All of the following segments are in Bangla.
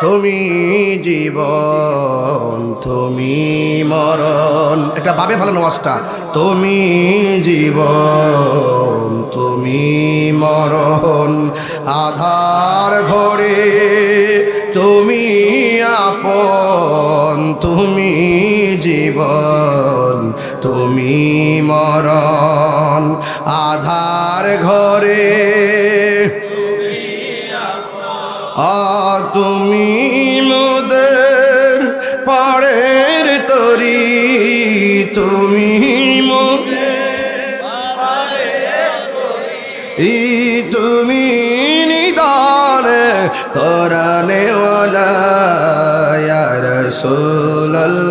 তুমি জীবন, তুমি মরণ। একটা বাবে ভালো নামাজটা। তুমি জীবন, তুমি মরণ। আধার ঘরে তুমি আপন, তুমি জীবন, তুমি মরণ। আধার ঘরে তুমি মোদের পাড়ের তরি, তুমি ই তুমি নিদান করানে রসুল্লাহ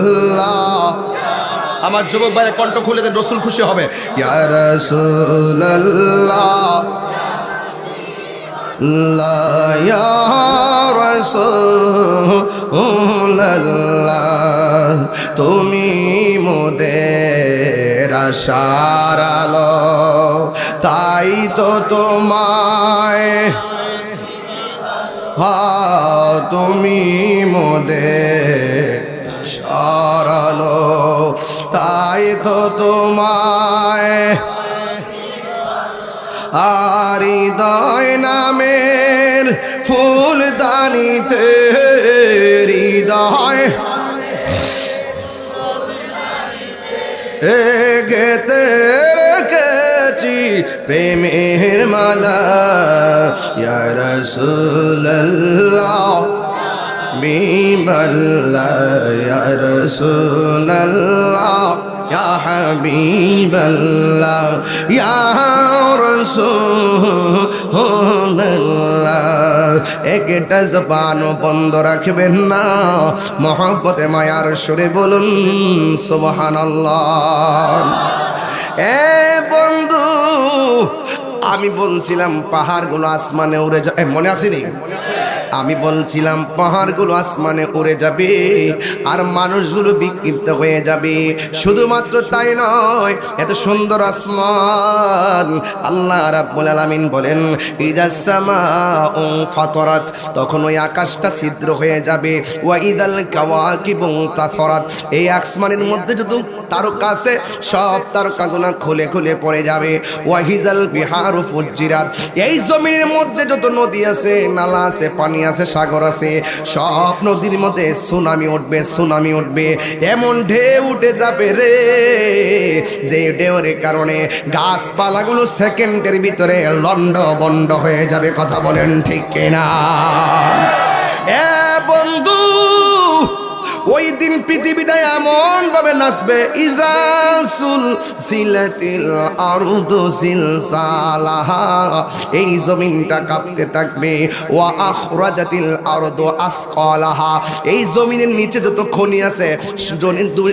আমার যুবক ভাইয়ের কণ্ঠ খুলে দেন, রসুল খুশি হবে। ইয়া রসুল্লাহ লা রাসূলুল্লাহ তুমি মোদের আশার তাই তো তোমায় হা তুমি মোদের আলো, তাই তো তোমায় আর হৃদয় নামের ফুল দানিতে হৃদয়। গেতে রেখেছি প্রেমের মালা ইয়া রাসূলুল্লাহ। বিবাল্লাহ ইয়া হাবিবাল্লাহ ইয়া রাসূলুল্লাহ একটা জবান বন্ধ রাখবেন না। মহব্বতে, মায়ার সুরে বলুন, সুবহানাল্লাহ। এ বন্ধু, আমি বলছিলাম পাহাড়গুলো আসমানে উড়ে যায়। মনে আসেনি? আমি বলছিলাম, পাহাড়গুলো আসমানে উড়ে যাবে আর মানুষগুলো বিক্ষিপ্ত হয়ে যাবে। শুধুমাত্র তাই নয়, এত সুন্দর আসমান। আল্লাহ রাব্বুল আলামিন বলেন ইজাসামা ও ফাতরাত। তখন ওই আকাশটা ছিদ্র হয়ে যাবে। ওয়া ইদাল কাওয়াকিব তাসরাত। এই আসমানের মধ্যে যত তারকা আছে, সব তারকাগুলো খুলে খুলে পড়ে যাবে। ওয়াহিজাল বিহার ফুজিরাত। এই জমিনের মধ্যে যত নদী আছে, নালা আছে, পানি আছে, সাগর আছে, সব নদীর মধ্যে সুনামি উঠবে সুনামি উঠবে। এমন ঢেউ উঠে যাবে রে। যে ঢেউর কারণে গাছপালাগুলো সেকেন্ডের ভিতরে লন্ড বন্ড হয়ে যাবে, কথা বলেন ঠিক কিনা? এ বন্ধু ওই দিন পৃথিবীটা এমন ভাবে নাচবে ইজাসুল সিলাতিল আরুদু সিলসালাহা এই জমিনটা কাঁপতে থাকবে, ওয়া আখরাজাতিল আরদু আসকালাহা এই জমিনের নিচে যত খনি আছে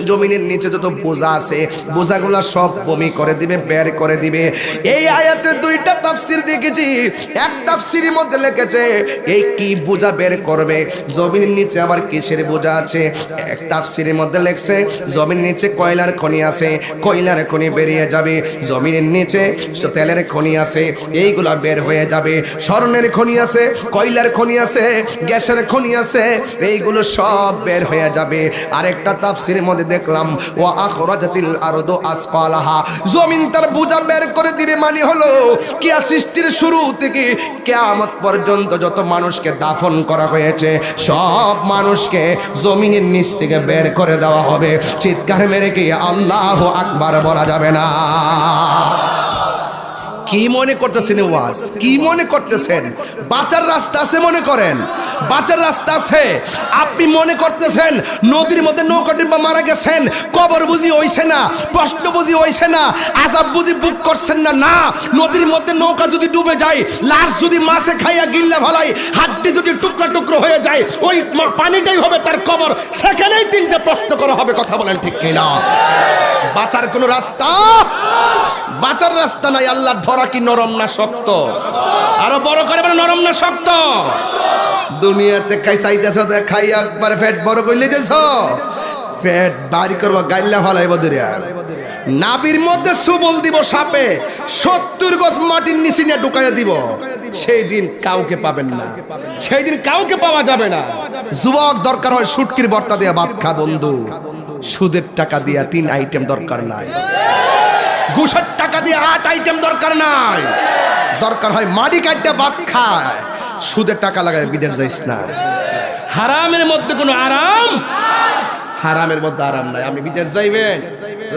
জমিনের নিচে যত বোঝা আছে, বোঝাগুলা সব বমি করে দিবে, বের করে দিবে। এই আয়াতের দুইটা তাফসির দেখেছি, এক তাফসিরের মধ্যে লিখেছে, এই কি বোঝা বের করবে? জমিনের নিচে আবার কিসের বোঝা আছে? এক তাফসিরের মধ্যে লেখছে জমিনের নিচে কয়লার খনি আছে, কয়লার খনি বেরিয়ে যাবে। জমিনের নিচে তেলের খনি আছে, এইগুলা বের হয়ে যাবে। স্বর্ণের খনি আছে, কয়লার খনি আছে, গ্যাসের খনি আছে, এইগুলো সব বের হয়ে যাবে। আরেকটা তাফসিরের মধ্যে দেখলাম ও আখরাজাতিল আরদু আসফালাহা। জমিন তার বোঝা বের করে দিবে মানে হলো কিয়া সৃষ্টির শুরু থেকে কেয়ামত পর্যন্ত যত মানুষকে দাফন করা হয়েছে, সব মানুষকে জমিনের নিচ থেকে বের করে দেওয়া হবে। চিৎকার মেরে কি আল্লাহ আকবার বলা যাবে না। কি মনে করতেছেন ওয়াজ? কি মনে করতেছেন? বাঁচার রাস্তা আছে মনে করেন? বাঁচার রাস্তা আছে। আপনি মনে করতেছেন নদীর মধ্যে নৌকা ডিব্বা মারা গেছেন, কবর বুঝি হইছে না, প্রশ্ন বুঝি হইছে না, আজাব বুঝি বুক করছেন না। না, নদীর মধ্যে নৌকা যদি ডুবে যায়, লাশ যদি মাছে খাইয়া গিল্লা ফলাই হাড্ডি যদি টুকরা টুকরো হয়ে যায়, ওই পানিটাই হবে তার কবর। সেখানেই তিনটা প্রশ্ন করা হবে, কথা বলেন ঠিক কিনা। বাঁচার কোনো রাস্তা? বাঁচার রাস্তা নাই, আল্লাহ ধরা কি নরম না শক্ত? আরও বড় করে নরম না শক্ত? দুনিয়াতে খাই চাইতেছ তো খাই, একবার ফেট বড় করে লিতেছ ফ্যাট বাড়ি করব গাইল্লা ফালাইব দূরিয়া নাবির মধ্যে সুবল দিব সাপে, সত্তর গজ মাটির নিচে নিয়ে ঢুকাইয়া দিব। সেই দিন কাউকে পাবেন না। সেই দিন কাউকে পাওয়া যাবে না। যুবক দরকার হয় সুটকির বর্তা দিয়া ভাত খা, বন্ধু। সুদের টাকা দিয়া তিন আইটেম দরকার নাই। ঘুষের টাকা দিয়ে আট আইটেম দরকার নাই। দরকার হয় মাটি কাটটা ভাত খায়। সুদের টাকা লাগায় বিদেশ যাইস না। হারামের মধ্যে কোনো আরাম? হারামের মধ্যে আরাম নাই। আপনি বিদেশ যাইবেন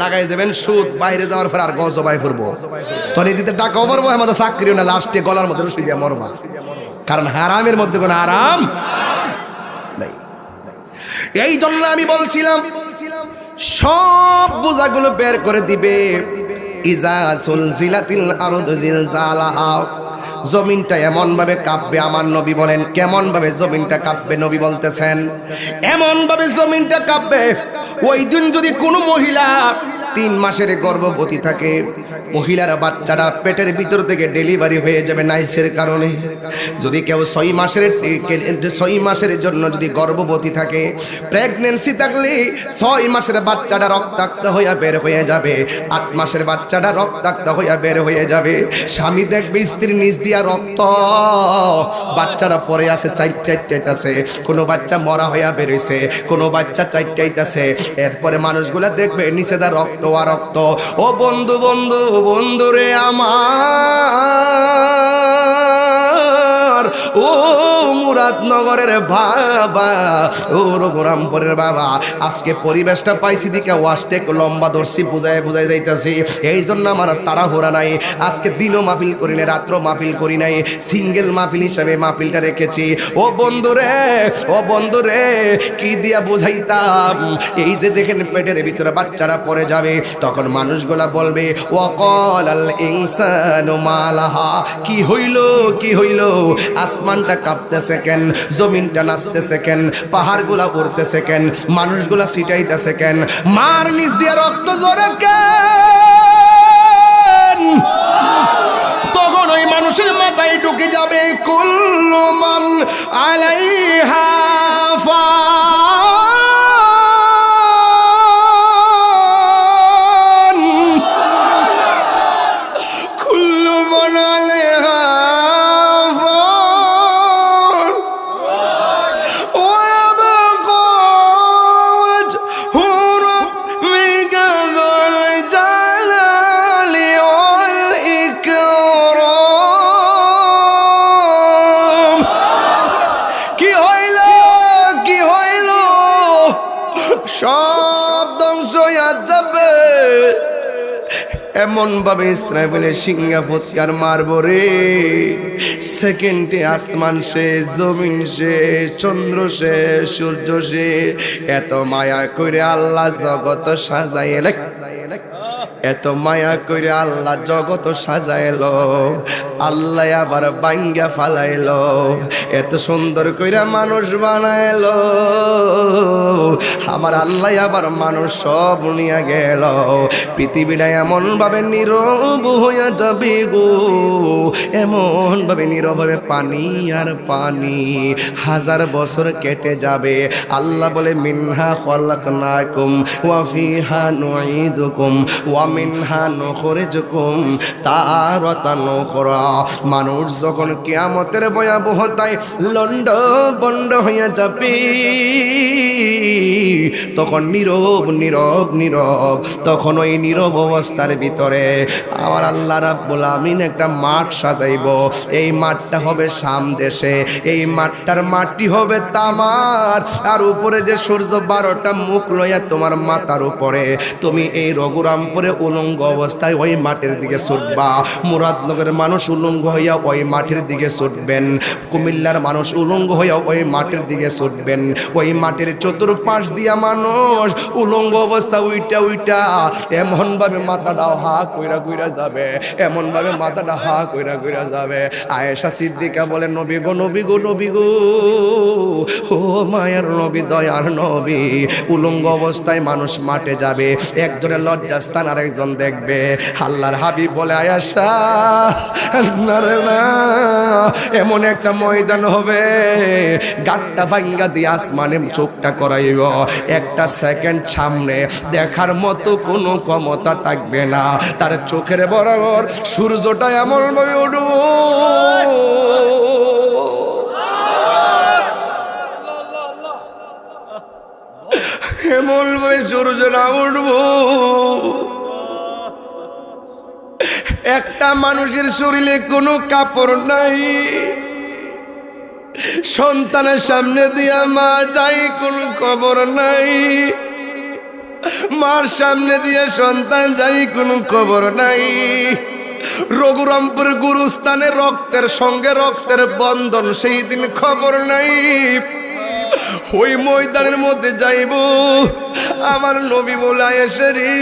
লাগাই যাবেন সুদ বাইরে যাওয়ার পর আর গজ জবাই করব তোর এই দিতে টাকাও মরবো আমাদের চাকরিও না লাস্টে গলার মধ্যে রসি দিয়ে মরবা। কারণ হারামের মধ্যে কোনো আরাম নাই। এই জন্য আমি বলছিলাম সব বোঝাগুলো বের করে দিবে। ইজা সুলসিলাতিল আরদু জিলজালাহা। জমিনটা এমন ভাবে কাঁপবে, আমার নবী বলেন কেমন ভাবে জমিনটা কাঁপবে নবী বলতেছেন? এমন ভাবে জমিনটা কাঁপবে। ওই দিন যদি কোনো মহিলা তিন মাসের গর্ভবতী থাকে। মহিলার বাচ্চাটা পেটের ভিতর থেকে ডেলিভারি হয়ে যাবে নাইসের কারণে। যদি কেউ ছয় মাসের ছয় মাসের জন্য যদি গর্ভবতী থাকে প্রেগনেন্সি থাকলে ছয় মাসের বাচ্চাটা রক্তাক্ত হইয়া বের হয়ে যাবে। আট মাসের বাচ্চাটা রক্তাক্ত হইয়া বের হয়ে যাবে। স্বামী দেখবে স্ত্রীর নিজ দিয়া রক্ত। বাচ্চাটা পরে আছে, চার চারটাইতেছে কোনো বাচ্চা মরা হইয়া বেরোইছে কোনো বাচ্চা চারটাইতেছে এরপরে মানুষগুলা দেখবে নিচে দা রক্ত আর রক্ত ও বন্ধু বন্ধু বন্ধুরে আমার। ও মুরাদনগরের বাবা, ও রঘুরামপুরের বাবা, আজকে পরিবেশটা পাইছি দিকে ওয়াস্টেক লম্বা দর্শি বুঝায় বুঝাই যাইতাছি, এই জন্য আমার তারা হোরা নাই। আজকে দিনও মাহফিল করি নাই রাত্র মাহফিল করি নাই, সিঙ্গেল মাহফিল হিসাবে মাহফিলটা রেখেছি। ও বন্ধু রে, ও বন্ধু রে, কি দিয়া বুঝাইতাম? এই যে দেখেন পেটের ভিতরে বাচ্চারা পড়ে যাবে, তখন মানুষগুলা বলবে ওয়াকাল আল ইনসানু মালাহা। কি হইল কি হইল? আসমানটা কাঁপতেছে কেন? জমিনটা নাচতেছে কেন? পাহাড়গুলা উড়তেছে কেন? মানুষগুলা ছিটাইতেছে কেন? মার নিচ দিয়ে রক্ত জোরে কেন? তখন ওই মানুষের মাথায় ঢুকে যাবে কুল্লুমান আলাইহা ফান এমন ভাবে ইসরাফিলের সিংহা ফুৎকার মারব রে। সেকেন্ডে আসমান শেষ জমিন শেষ চন্দ্র শেষ সূর্য শেষ এত মায়া করে আল্লাহ জগত সাজাইলে এত মায়া করে আল্লাহ জগত সাজাইল, আল্লাহ আবার বাঙ্গা ফালাইলো, এত সুন্দর কইরা মানুষ বানাইল, আমার আল্লাহ আবার মানুষ সব নিয়ে গেল, পৃথিবীটা এমন ভাবে নীরব হইয়া যাবে গো এমন ভাবে নীরব হবে পানি আর পানি হাজার বছর কেটে যাবে। আল্লাহ বলে, মিনহা খলাকনাকুম ওয়া ফিহা নুঈদুকুম ওয়া মানুষ যখন কিয়ামতের ভয়াবহতায় লন্ড বন্ড হইয়া যাবে, তখন নীরব নীরব নীরব, তখন ওই নীরব অবস্থার ভিতরে আমার আল্লাহ রাব্বুল আমিন একটা মাঠ সাজাইব। এই মাঠটা হবে সাম দেশে, এই মাঠটার মাটি হবে তামার, আর উপরে যে সূর্য বারোটা মুখ লইয়া তোমার মাথার উপরে, তুমি এই রঘুরামপুরে উলঙ্গ অবস্থায় ওই মাঠের দিকে ছুটবা। মুরাদনগরের মানুষ উলঙ্গ হইয়া ওই মাঠের দিকে ছুটবেন। কুমিল্লার মানুষ উলঙ্গ হইয়া ওই মাঠের দিকে ছুটবেন। ওই মাঠের চতুর্পাশ দিয়া মানুষ উলঙ্গ অবস্থা উইটা উইটা। এমনভাবে মাথাটা হা কইরা কইরা যাবে। এমনভাবে মাথাটা হা কইরা কইরা যাবে। আয়েশা সিদ্দিকা বলে, নবী গো নবী গো নবী গো। ও মায়ের নবী, দয়ার নবী। উলঙ্গ অবস্থায় মানুষ মাঠে যাবে। একজনের লজ্জাস্থান আর একজন দেখবে। আল্লাহর হাবিব বলে আয়াসা না এমন একটা ময়দান হবে। গাট্টা ভাঙ্গা দিয়ে আসমানে চোখটা করাইব একটা সেকেন্ড সামনে দেখার মতো কোনো ক্ষমতা থাকবে না। তার চোখের বরাবর সূর্যটা এমন ভাবে উঠব। এমন ভাবে সূর্য না উঠব। একটা মানুষের শরীরে কোনো কাপড় নাই। সন্তানের সামনে দিয়া মা যাই, কোনো খবর নাই। মার সামনে দিয়ে সন্তান যাই, কোনো খবর নাই। রঘুরামপুর গুরুস্থানে রক্তের সঙ্গে রক্তের বন্ধন, সেই দিন খবর নাই। ওই ময়দানের মধ্যে যাইব। আমার নবী বলে এসেরি।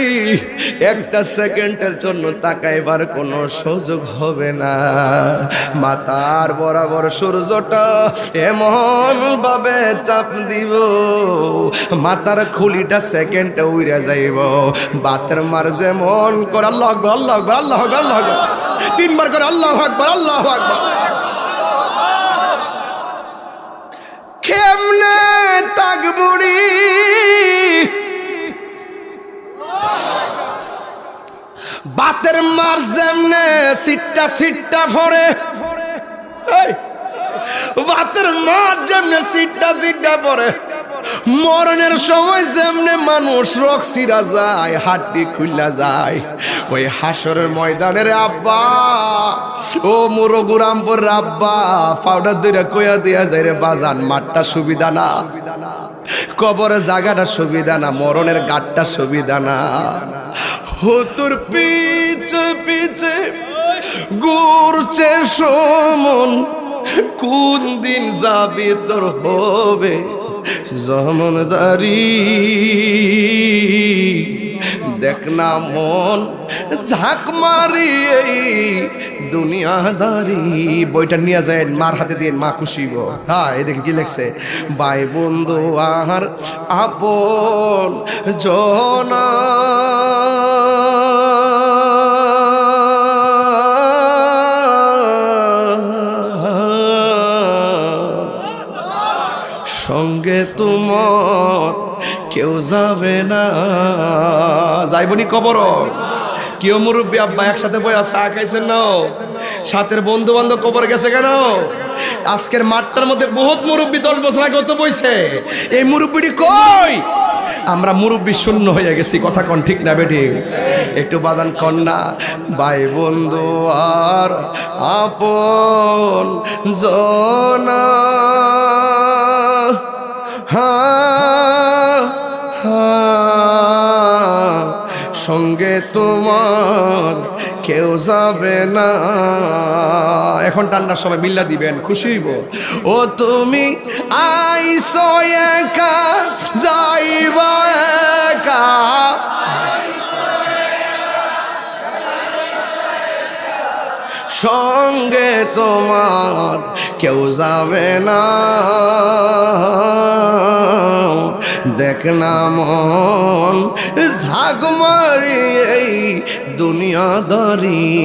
একটা সেকেন্ডের জন্য তাকাইবার কোনো সুযোগ হবে না। মাতার বরাবর সূর্যটা এমন ভাবে চাপ দিব, মাতার খুলিটা সেকেন্ডে উড়ে যাইব। বাতের মার যেমন করে, আল্লাহ আকবর আল্লাহ আকবর আল্লাহ আকবর আল্লাহ আকবর। তিনবার করে, আল্লাহ আকবর আল্লাহ আকবর। কেমনে সিটটা সিটটা এই, বাতের মার যেমনে সিটটা সিটটা পরে মরণের সময় যেমনে মানুষ রক সিরা যায় হাড্ডি খুললা যায়। ওই হাসরের ময়দানের আব্বা ও মুরগুরামপুর আব্বা পাউডার দুইটা কইয়া দিয়া যায় রে বাজান মাঠটা সুবিধা না। কবরের জায়গাটা সুবিধা না মরণের গাঠটা সুবিধা না। ও তোর পিছে পিছে ঘুরছে সমন, কোন দিন যাবি তোর হবে? জমন জারি। দেখ না মন, ঝাঁক মারি এই দুনিয়াদারি। বইটা নিয়ে যায় মার হাতে দিয়ে মা খুশিব। হ্যাঁ এদিকে কি লেখছে? ভাই বন্ধু আর আপন জনা। তোমার কেউ যাবে না। যাইবনি কবর কেউ মুরব্বী আব্বা একসাথে বইয়া চা খাইছেন না? সাথের বন্ধু বান্ধব কবর গেছে কেন? আজকের মাঠটার মধ্যে বহুত মুরব্বী দশ বছর আগে তো বইছে। এই মুরব্বীটি কই? আমরা মুরব্বী শূন্য হয়ে গেছি, কথা কন ঠিক না বেটি একটু বাজান কন্যা ভাই বন্ধু আর আপন জনা। সঙ্গে তোমার কেউ যাবে না। এখন ঠান্ডার সময় মিল্লা দিবেন, খুশি হইব। ও তুমি আইসো একা, যাইবা একা। সঙ্গে তোমার কেউ যাবে না। দেখ না মন, ঝাঁক মারি এই দুনিয়াদারি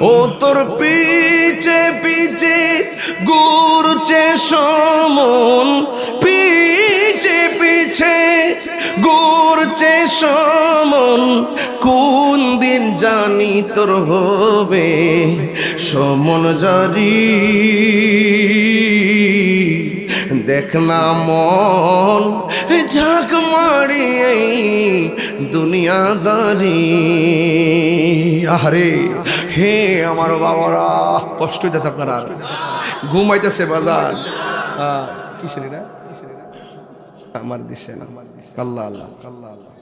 ও তোর পিছে পিছে ঘুরছে সমন, পিছে পিছে ঘুরছে সমন। কোন দিন জানি তোর হবে সমন জারি। দেখ না মন, ঝাঁক মারি দুনিয়াদারি। আরে হে আমার বাবারা, কষ্ট হইতেছে আপনারা। ঘুমাইতেছে বাজার। কিসের এটা? আমার দিছে না। আল্লাহ আল্লাহ আল্লাহ আল্লাহ।